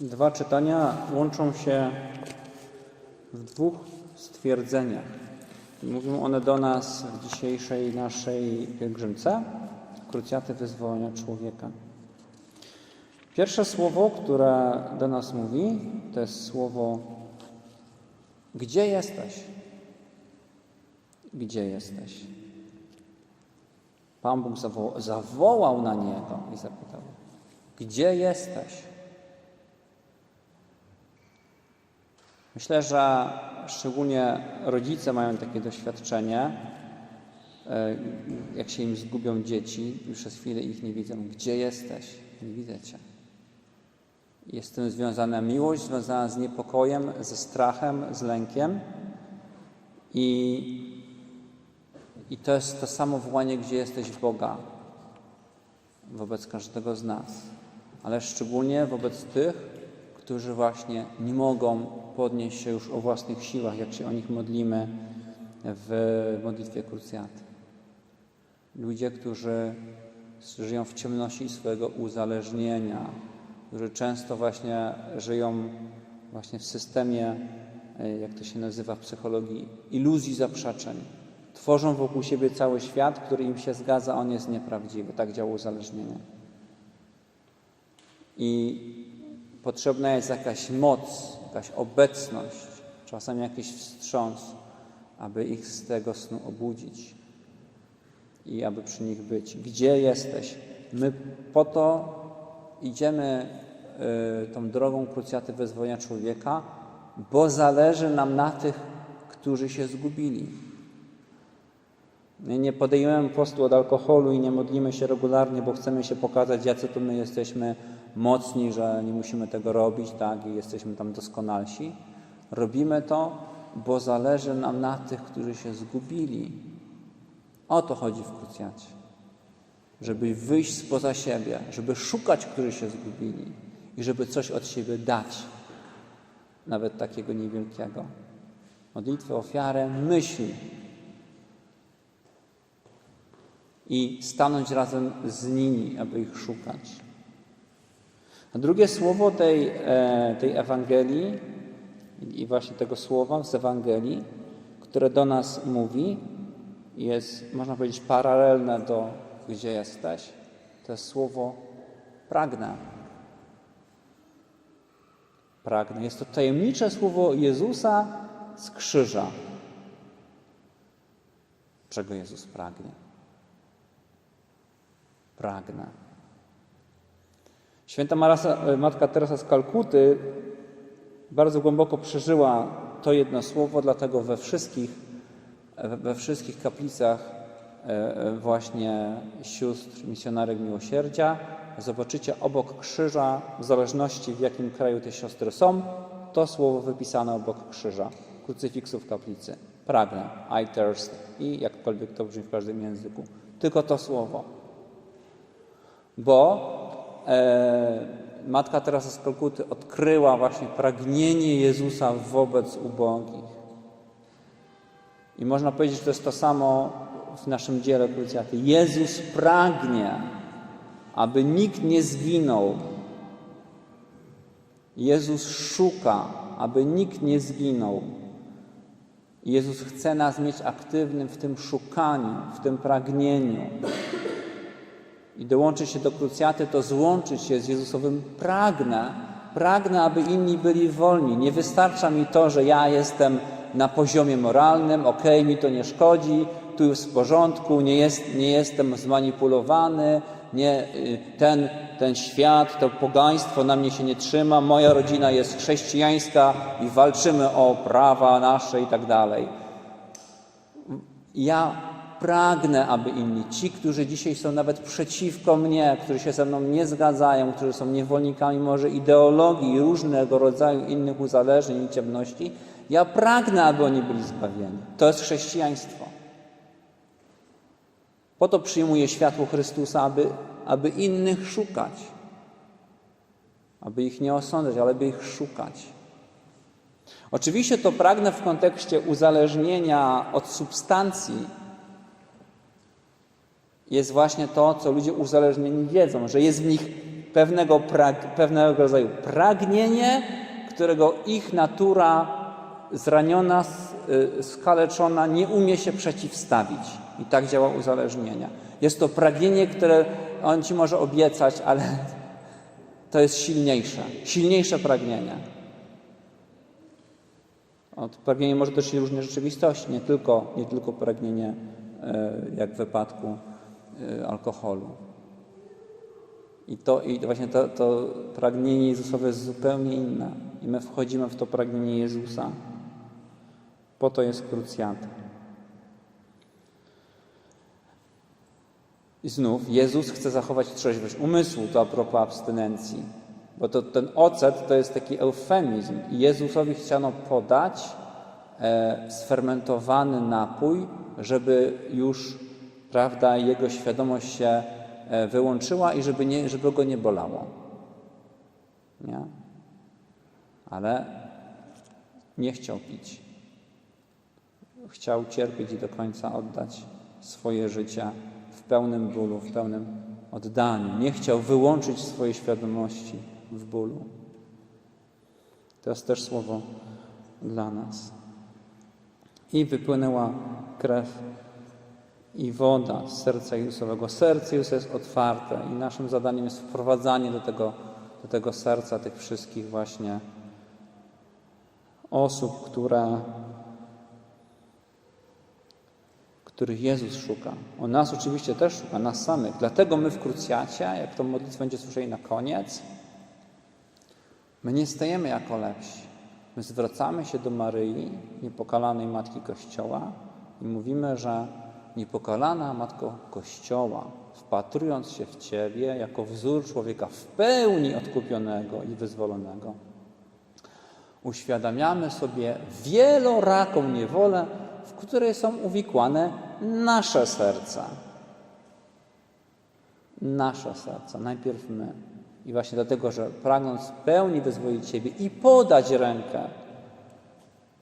Dwa czytania łączą się w dwóch stwierdzeniach. Mówią one do nas w dzisiejszej naszej pielgrzymce, krucjaty wyzwolenia człowieka. Pierwsze słowo, które do nas mówi, to jest słowo gdzie jesteś? Gdzie jesteś? Pan Bóg zawołał, zawołał na niego i zapytał: Gdzie jesteś? Myślę, że szczególnie rodzice mają takie doświadczenie, e, jak się im zgubią dzieci i przez chwilę ich nie widzą. Gdzie jesteś? Nie widzę Cię. Jest z tym związana miłość, związana z niepokojem, ze strachem, z lękiem. I, I to jest to samo wołanie, gdzie jesteś Boga wobec każdego z nas, ale szczególnie wobec tych, którzy właśnie nie mogą podnieść się już o własnych siłach, jak się o nich modlimy w modlitwie krucjaty. Ludzie, którzy żyją w ciemności swojego uzależnienia, którzy często właśnie żyją właśnie w systemie, e, jak to się nazywa w psychologii, iluzji zaprzeczeń. Tworzą wokół siebie cały świat, który im się zgadza, on jest nieprawdziwy. Tak działa uzależnienie. I potrzebna jest jakaś moc, jakaś obecność, czasem jakiś wstrząs, aby ich z tego snu obudzić i aby przy nich być. Gdzie jesteś? My po to idziemy y, tą drogą krucjaty wyzwolenia człowieka, bo zależy nam na tych, którzy się zgubili. My nie podejmujemy postu od alkoholu i nie modlimy się regularnie, bo chcemy się pokazać, jacy to my jesteśmy mocni, że nie musimy tego robić, tak, i jesteśmy tam doskonalsi. Robimy to, bo zależy nam na tych, którzy się zgubili. O to chodzi w krucjacie. Żeby wyjść spoza siebie, żeby szukać, którzy się zgubili i żeby coś od siebie dać, nawet takiego niewielkiego. Modlitwę, ofiarę, myśli, i stanąć razem z nimi, aby ich szukać. A drugie słowo tej, e, tej Ewangelii i właśnie tego słowa z Ewangelii, które do nas mówi, jest, można powiedzieć, paralelne do gdzie jesteś. To jest słowo pragnę. Pragnę. Jest to tajemnicze słowo Jezusa z krzyża. Czego Jezus pragnie? pragnę. Święta Marasa, Matka Teresa z Kalkuty bardzo głęboko przeżyła to jedno słowo, dlatego we wszystkich, we wszystkich kaplicach e, właśnie sióstr misjonarek miłosierdzia zobaczycie obok krzyża, w zależności w jakim kraju te siostry są, to słowo wypisane obok krzyża, krucyfiksu w kaplicy. Pragnę, I thirst i jakkolwiek to brzmi w każdym języku. Tylko to słowo bo e, matka Teresa z Kalkuty odkryła właśnie pragnienie Jezusa wobec ubogich. I można powiedzieć, że to jest to samo w naszym dziele krucjaty. Jezus pragnie, aby nikt nie zginął. Jezus szuka, aby nikt nie zginął. Jezus chce nas mieć aktywnym w tym szukaniu, w tym pragnieniu i dołączyć się do krucjaty, to złączyć się z Jezusowym. Pragnę, pragnę, aby inni byli wolni. Nie wystarcza mi to, że ja jestem na poziomie moralnym, okej, mi to nie szkodzi, tu jest w porządku, nie, jest, nie jestem zmanipulowany, nie, y, ten, ten świat, to pogaństwo na mnie się nie trzyma, moja rodzina jest chrześcijańska i walczymy o prawa nasze i tak dalej. Ja pragnę, aby inni, ci, którzy dzisiaj są nawet przeciwko mnie, którzy się ze mną nie zgadzają, którzy są niewolnikami może ideologii różnego rodzaju innych uzależnień i ciemności, ja pragnę, aby oni byli zbawieni. To jest chrześcijaństwo. Po to przyjmuje światło Chrystusa, aby, aby innych szukać. Aby ich nie osądzać, ale aby ich szukać. Oczywiście to pragnę w kontekście uzależnienia od substancji, jest właśnie to, co ludzie uzależnieni wiedzą, że jest w nich pewnego, prag, pewnego rodzaju pragnienie, którego ich natura zraniona, y, skaleczona nie umie się przeciwstawić. I tak działa uzależnienia. Jest to pragnienie, które on ci może obiecać, ale to jest silniejsze. Silniejsze pragnienie. Od pragnienie może też się różne rzeczywistości, nie tylko, nie tylko pragnienie, e, jak w wypadku alkoholu. I to i właśnie to, to pragnienie Jezusowe jest zupełnie inne. I my wchodzimy w to pragnienie Jezusa. Po to jest krucjata. I znów Jezus chce zachować trzeźwość umysłu, to a propos abstynencji. Bo to, ten ocet to jest taki eufemizm. I Jezusowi chciano podać e, sfermentowany napój, żeby już prawda, jego świadomość się e, wyłączyła i żeby, nie, żeby go nie bolało. Nie? Ale nie chciał pić. Chciał cierpieć i do końca oddać swoje życie w pełnym bólu, w pełnym oddaniu. Nie chciał wyłączyć swojej świadomości w bólu. To jest też słowo dla nas. I wypłynęła krew i woda z serca Jezusowego. Serce Jezusa jest otwarte i naszym zadaniem jest wprowadzanie do tego, do tego serca tych wszystkich właśnie osób, które, których Jezus szuka. On nas oczywiście też szuka, nas samych. Dlatego my w krucjacie, jak to modlitwę będzie słyszeli na koniec, my nie stajemy jako lepsi. My zwracamy się do Maryi, niepokalanej Matki Kościoła i mówimy, że niepokalana Matko Kościoła, wpatrując się w Ciebie jako wzór człowieka w pełni odkupionego i wyzwolonego, uświadamiamy sobie wieloraką niewolę, w której są uwikłane nasze serca. Nasze serca, najpierw my. I właśnie dlatego, że pragnąc w pełni wyzwolić Ciebie i podać rękę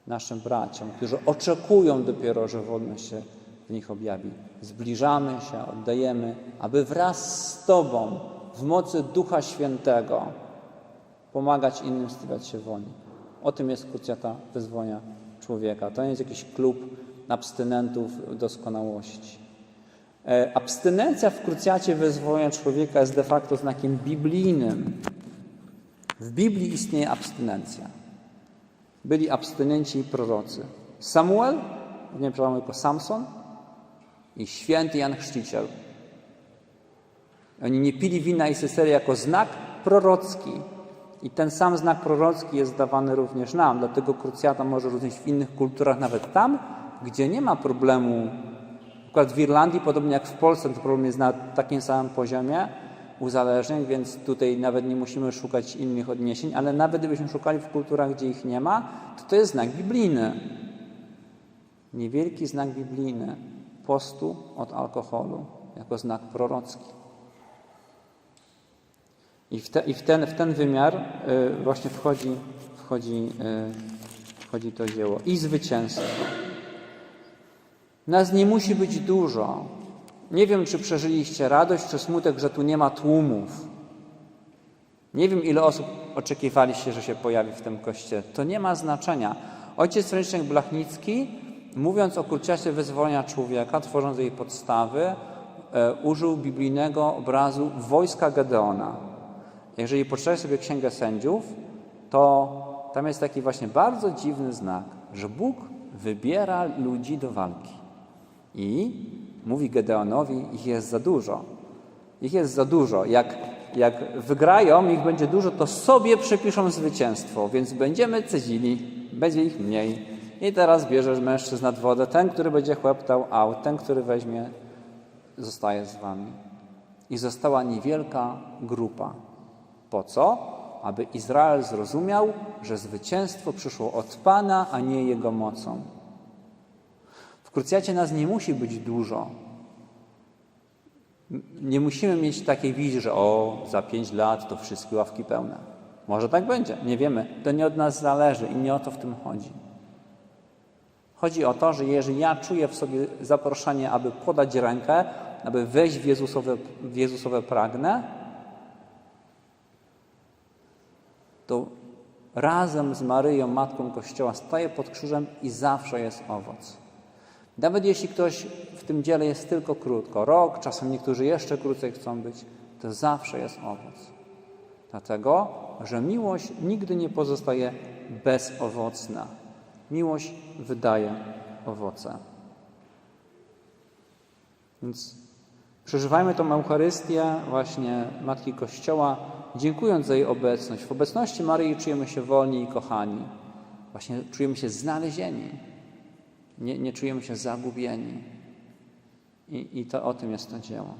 naszym braciom, którzy oczekują dopiero, że wolność się w nich objawi, zbliżamy się, oddajemy, aby wraz z Tobą w mocy Ducha Świętego pomagać innym stawiać się wolni. O tym jest krucjata wyzwolenia człowieka. To nie jest jakiś klub abstynentów doskonałości. E, Abstynencja w krucjacie wyzwolenia człowieka jest de facto znakiem biblijnym. W Biblii istnieje abstynencja. Byli abstynenci i prorocy. Samuel, nie przepraszam, tylko Samson i święty Jan Chrzciciel. Oni nie pili wina i sycery jako znak prorocki. I ten sam znak prorocki jest dawany również nam. Dlatego krucjata może również w innych kulturach, nawet tam, gdzie nie ma problemu. Przykład w Irlandii, podobnie jak w Polsce, to problem jest na takim samym poziomie uzależnień, więc tutaj nawet nie musimy szukać innych odniesień, ale nawet gdybyśmy szukali w kulturach, gdzie ich nie ma, to to jest znak biblijny. Niewielki znak biblijny postu od alkoholu jako znak prorocki. I w, te, i w, ten, w ten wymiar y, właśnie wchodzi, wchodzi, y, wchodzi to dzieło. I zwycięstwo. Nas nie musi być dużo. Nie wiem, czy przeżyliście radość, czy smutek, że tu nie ma tłumów. Nie wiem, ile osób oczekiwaliście, że się pojawi w tym kościele. To nie ma znaczenia. Ojciec Ręcznik Blachnicki, mówiąc o kruciacie wyzwolenia człowieka, tworząc jej podstawy, e, użył biblijnego obrazu wojska Gedeona. Jeżeli poczytasz sobie Księgę Sędziów, to tam jest taki właśnie bardzo dziwny znak, że Bóg wybiera ludzi do walki. I mówi Gedeonowi, ich jest za dużo. Ich jest za dużo. Jak, jak wygrają, ich będzie dużo, to sobie przypiszą zwycięstwo, więc będziemy cedzili, będzie ich mniej. I teraz bierzesz mężczyzn nad wodę, ten, który będzie chłeptał out, ten, który weźmie, zostaje z wami. I została niewielka grupa. Po co? Aby Izrael zrozumiał, że zwycięstwo przyszło od Pana, a nie Jego mocą. W krucjacie nas nie musi być dużo. Nie musimy mieć takiej wizji, że o, za pięć lat to wszystkie ławki pełne. Może tak będzie, nie wiemy. To nie od nas zależy i nie o to w tym chodzi. Chodzi o to, że jeżeli ja czuję w sobie zaproszenie, aby podać rękę, aby wejść w Jezusowe, w Jezusowe pragnę, to razem z Maryją, Matką Kościoła, staje pod krzyżem i zawsze jest owoc. Nawet jeśli ktoś w tym dziele jest tylko krótko, rok, czasem niektórzy jeszcze krócej chcą być, to zawsze jest owoc. Dlatego, że miłość nigdy nie pozostaje bezowocna. Miłość wydaje owoce. Więc przeżywajmy tą Eucharystię właśnie Matki Kościoła, dziękując za jej obecność. W obecności Maryi czujemy się wolni i kochani. Właśnie czujemy się znalezieni. Nie, nie czujemy się zagubieni. I, I to o tym jest to dzieło.